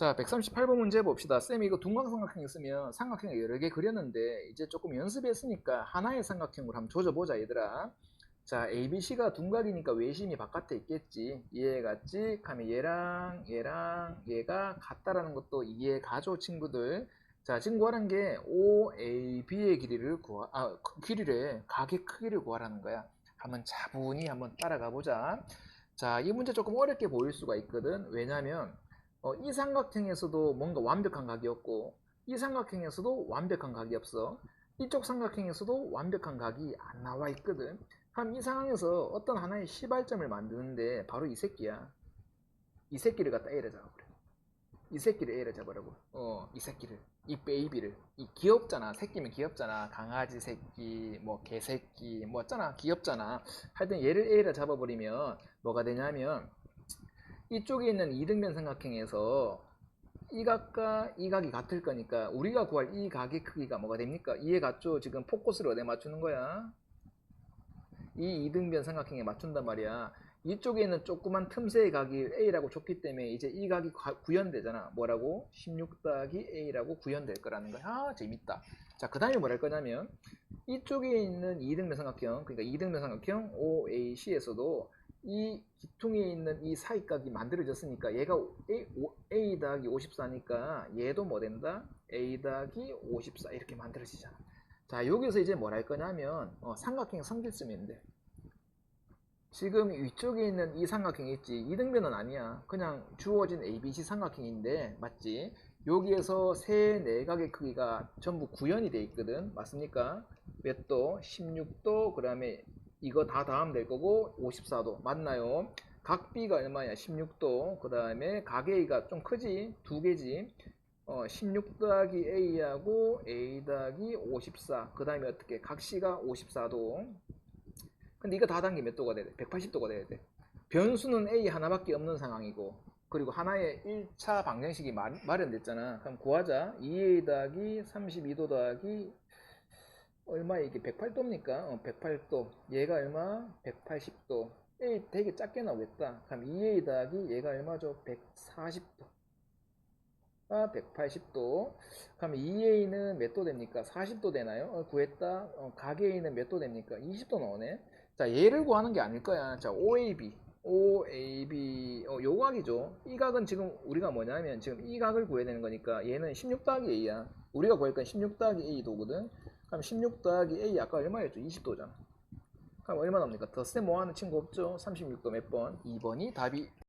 자, 138번 문제 봅시다. 쌤이 이거 둔광삼각형 있으면 삼각형 여러 개 그렸는데 이제 조금 연습했으니까 하나의 삼각형으로 한번 조져보자 얘들아. 자, ABC가 둔각이니까 외심이 바깥에 있겠지. 이해 갔지? 하면 얘랑 얘랑 얘가 같다라는 것도 이해 가죠 친구들. 자, 지금 구하는 게 OAB의 길이를 구하, 아, 그 길이래. 각의 크기를 구하라는 거야. 한번 차분히 한번 따라가 보자. 자, 이 문제 조금 어렵게 보일 수가 있거든. 왜냐면 어, 이 삼각형에서도 뭔가 완벽한 각이 없고 이 삼각형에서도 완벽한 각이 없어. 이쪽 삼각형에서도 완벽한 각이 안 나와 있거든. 그럼 이 상황에서 어떤 하나의 시발점을 만드는데 바로 이 새끼야. 이 새끼를 갖다 A를 잡아버려. 이 새끼를 A를 잡으라고. 어 이 새끼를. 이 베이비를. 이 귀엽잖아. 새끼면 귀엽잖아. 강아지 새끼 뭐 개새끼 뭐 어쩌나. 귀엽잖아. 하여튼 얘를 A를 잡아버리면 뭐가 되냐면 이쪽에 있는 이등변 삼각형에서 이 각과 이 각이 같을 거니까 우리가 구할 이 각의 크기가 뭐가 됩니까? 이해 갔죠? 지금 포커스를 어디에 맞추는 거야? 이 이등변 삼각형에 맞춘단 말이야. 이쪽에 있는 조그만 틈새의 각이 A라고 줬기 때문에 이제 이 각이 과- 구현되잖아. 뭐라고? 16 더하기 A라고 구현될 거라는 거야. 아, 재밌다. 자, 그 다음에 뭘할 거냐면 이쪽에 있는 이등변 삼각형, 그러니까 이등변 삼각형 OAC에서도 이 기퉁에 있는 이 사이각이 만들어졌으니까 얘가 A, 오- A 더하기 54니까 얘도 뭐 된다? A 더하기 54 이렇게 만들어지잖아. 자 여기서 이제 뭘 할 거냐면 어, 삼각형 성질 쓰면 돼. 지금 위쪽에 있는 이 삼각형 있지 이등변은 아니야. 그냥 주어진 ABC 삼각형인데 맞지? 여기에서 세 내각의 크기가 전부 구현이 돼 있거든. 맞습니까? 몇 도? 16도. 그 다음에 이거 다 다음 될 거고 54도 맞나요? 각 B가 얼마냐? 16도. 그 다음에 각 A가 좀 크지? 두 개지. 어, 16 더하기 A하고 A 더하기 54. 그 다음에 어떻게? 각 C가 54도. 근데 이거 다 단계 몇 도가 돼야 돼? 180도가 돼야 돼. 변수는 A 하나밖에 없는 상황이고 그리고 하나의 1차 방정식이 마, 마련됐잖아. 그럼 구하자. 2A 더하기 32도 더하기 얼마 이게 108도입니까? 어, 108도. 얘가 얼마? 180도. A 되게 작게 나오겠다. 그럼 2A 더하기 얘가 얼마죠? 140도. 아, 180도. 그럼 2A는 몇 도 됩니까? 40도 되나요? 어, 구했다. 어, 각 A는 몇 도 됩니까? 20도 나오네. 자, 얘를 구하는 게 아닐 거야. 자, OAB. OAB. 어, 요 각이죠. 이 각은 지금 우리가 뭐냐면 지금 이 각을 구해야 되는 거니까 얘는 16 더하기 A야. 우리가 구할 건16 더하기 A 도거든. 그럼 16 더하기 A 아까 얼마였죠? 20도잖아. 그럼 얼마 나옵니까? 더세 모아는 친구 없죠? 36도 몇 번? 2번이 답이